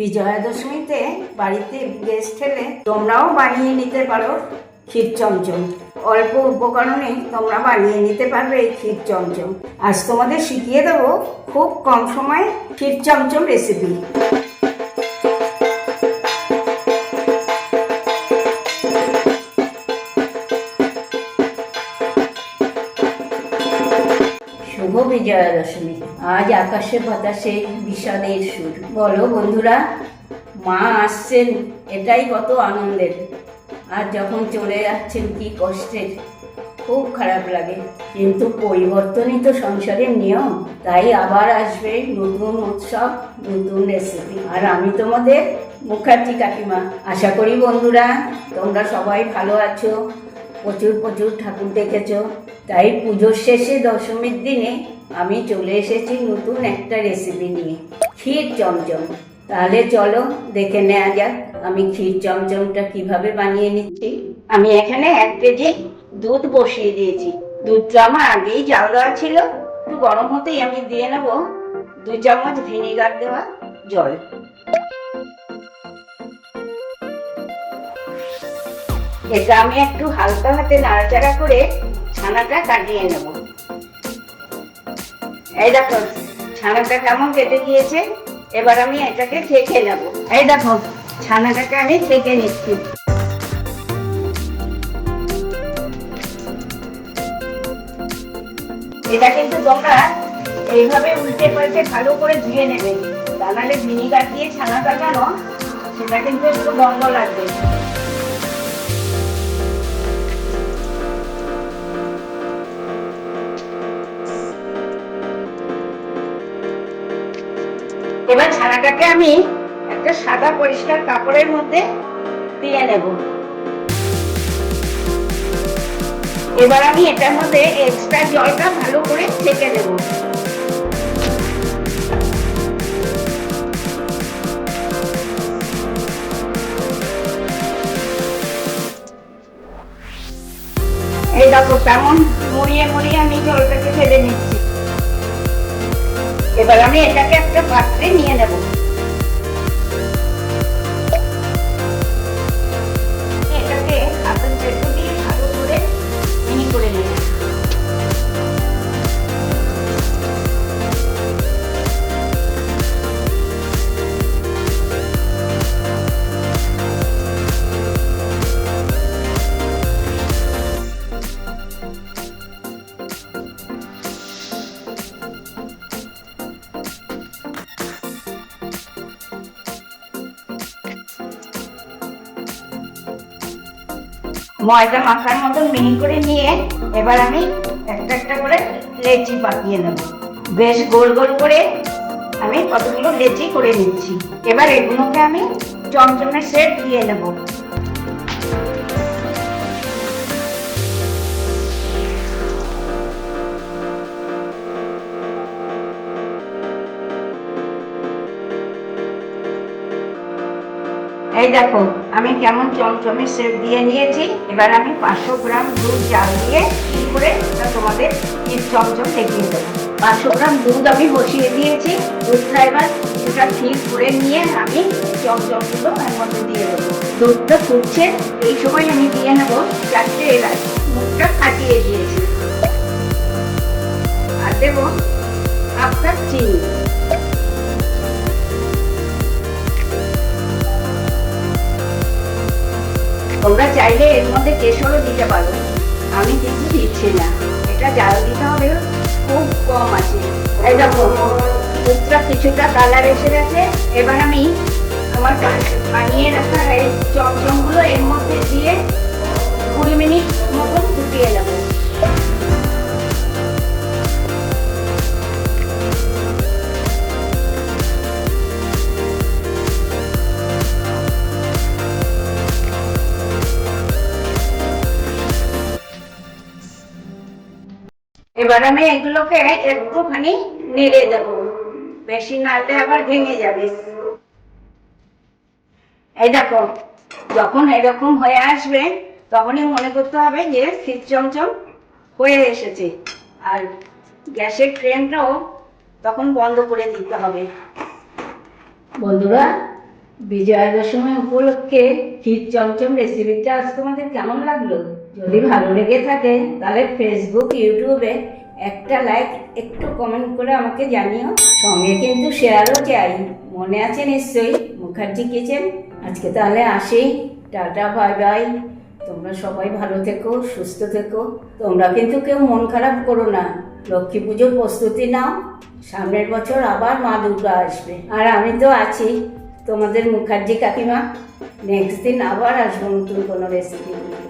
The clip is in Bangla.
বিজয়া দশমীতে বাড়িতে গেস্ট এলে তোমরাও বানিয়ে নিতে পারো ক্ষীর চমচম। অল্প উপকরণে তোমরা বানিয়ে নিতে পারবে এই ক্ষীর চমচম। আজ তোমাদের শিখিয়ে দেবো খুব কম সময়ে ক্ষীর চমচম রেসিপি শুভ বিজয়া দশমী আজ আকাশে বাতাসে বিষাদের সুর। বলো বন্ধুরা, মা আসছেন, এটাই কত আনন্দের। আর যখন চলে যাচ্ছেন কি কষ্টের। খুব খারাপ লাগে। কিন্তু পরিবর্তনই তো সংসারের নিয়ম। তাই আবার আসবে নতুন উৎসব, নতুন রেসিপি আর আমি তোমাদের মুখার্জি কাকিমা। আশা করি বন্ধুরা, তোমরা সবাই ভালো আছো। প্রচুর প্রচুর ঠাকুর দেখেছ। তাই পুজোর শেষে দশমীর দিনে আমি চলে এসেছি নতুন একটা রেসিপি নিয়ে। ক্ষীর চমচম। তাহলে চলো দেখে নেওয়া যাক আমি ক্ষীর চমচমটা কীভাবে বানিয়ে নিচ্ছি। আমি এখানে এক কেজি দুধ বসিয়ে দিয়েছি। দুধটা আমার আগেই জাল দেওয়া ছিল। একটু গরম হতেই আমি দিয়ে নেব দু চামচ ভিনেগার দেওয়া জল। এটা আমি একটু হালকা হাতে নাড়াচাড়া করে ছানাটা কাটিয়ে নেব। এই দেখো, ছানাটা কেমন কেটে গিয়েছে, এবার আমি এটাকে ছেঁকে নেব। এই দেখো, ছানাটাকে আমি ছেঁকে নিচ্ছি। এটা কিন্তু তোমরা এইভাবে উল্টে পাল্টে ভালো করে ধুয়ে নেবে। তা নাহলে ভিনিগার দিয়ে ছানা কাটানো সেটা কিন্তু একটু গন্ধ লাগবে। ছানাটাকে আমি একটা সাদা পরিষ্কার কাপড়ের মধ্যে দিয়ে নেব। এবার আমি এটার মধ্যে এক্সট্রা জলটা ভালো করে ছেঁকে নেব। এই দেখো মুড়িয়ে মুড়িয়ে আমি জলটাকে ফেলে নিচ্ছি। এবার আমি এটাকে একটা পাত্রে নিয়ে নেব। ময়দা মাখার মতন মিহি করে নিয়ে এবার আমি একটা একটা করে লেচি পাকিয়ে নেব। বেশ গোল গোল করে আমি কতগুলো লেচি করে নিচ্ছি। এবার এগুলোকে আমি চমচমের সেট দিয়ে নেব। এই দেখো, আমি কেমন চমচমে সেপ দিয়ে নিয়েছি। এবার আমি পাঁচশো গ্রাম দুধ জাল দিয়ে করে তোমাদের ক্ষীর চমচম দেখিয়ে দেবো। পাঁচশো গ্রাম দুধ আমি বসিয়ে দিয়েছি। দুধটা এবার সেটা ক্ষীর করে নিয়ে আমি চমচমগুলো এর মধ্যে দিয়ে দেবো। দুধটা ফুটছে, এই সময় আমি দিয়ে নেব চারটে এলাচ। মুখটা ফাটিয়ে দিয়েছি। আর দেবো আপনার চিনি। তোমরা চাইলে এর মধ্যে কেশরও দিতে পারো। আমি কিছু দিচ্ছি না। এটা যা দিতে হবে, খুব কম আছে। দেখো দুধটা কিছুটা কালার এসে গেছে। এবার আমি আমার বানিয়ে রাখা এই চমচমগুলো এর মধ্যে দিয়ে কুড়ি মিনিট এবার আমি এগুলোকে একটুখানি নেড়ে দেবো। বেশি নাড়লে আবার ভেঙে যাবে। এই দেখো, যখন এরকম হয়ে আসবে, তখনই মনে করতে হবে যে শীত চমচম হয়ে এসেছে। আর গ্যাসের ফ্লেমটাও তখন বন্ধ করে দিতে হবে। বন্ধুরা বিজয়া দশমী উপলক্ষে ক্ষীর চমচম রেসিপিটা আজ তোমাদের কেমন লাগল? যদি ভালো লেগে থাকে, তাহলে ফেসবুক ইউটিউবে একটা লাইক একটু কমেন্ট করে আমাকে জানিও। সঙ্গে কিন্তু শেয়ারও চাই। মনে আছে নিশ্চয়ই, মুখার্জি কিচেন। আজকে তাহলে আসি। টাটা বাই বাই তোমরা সবাই ভালো থেকো, সুস্থ থেকো। তোমরা কিন্তু কেউ মন খারাপ করো না। লক্ষ্মী পুজোর প্রস্তুতি নাও। সামনের বছর আবার মা দুর্গা আসবে। আর আমি তো আছি। তোমাদের মুখার্জি কাকিমা নেক্সট দিন আবার আসব নতুন কোনো রেসিপি নিয়ে।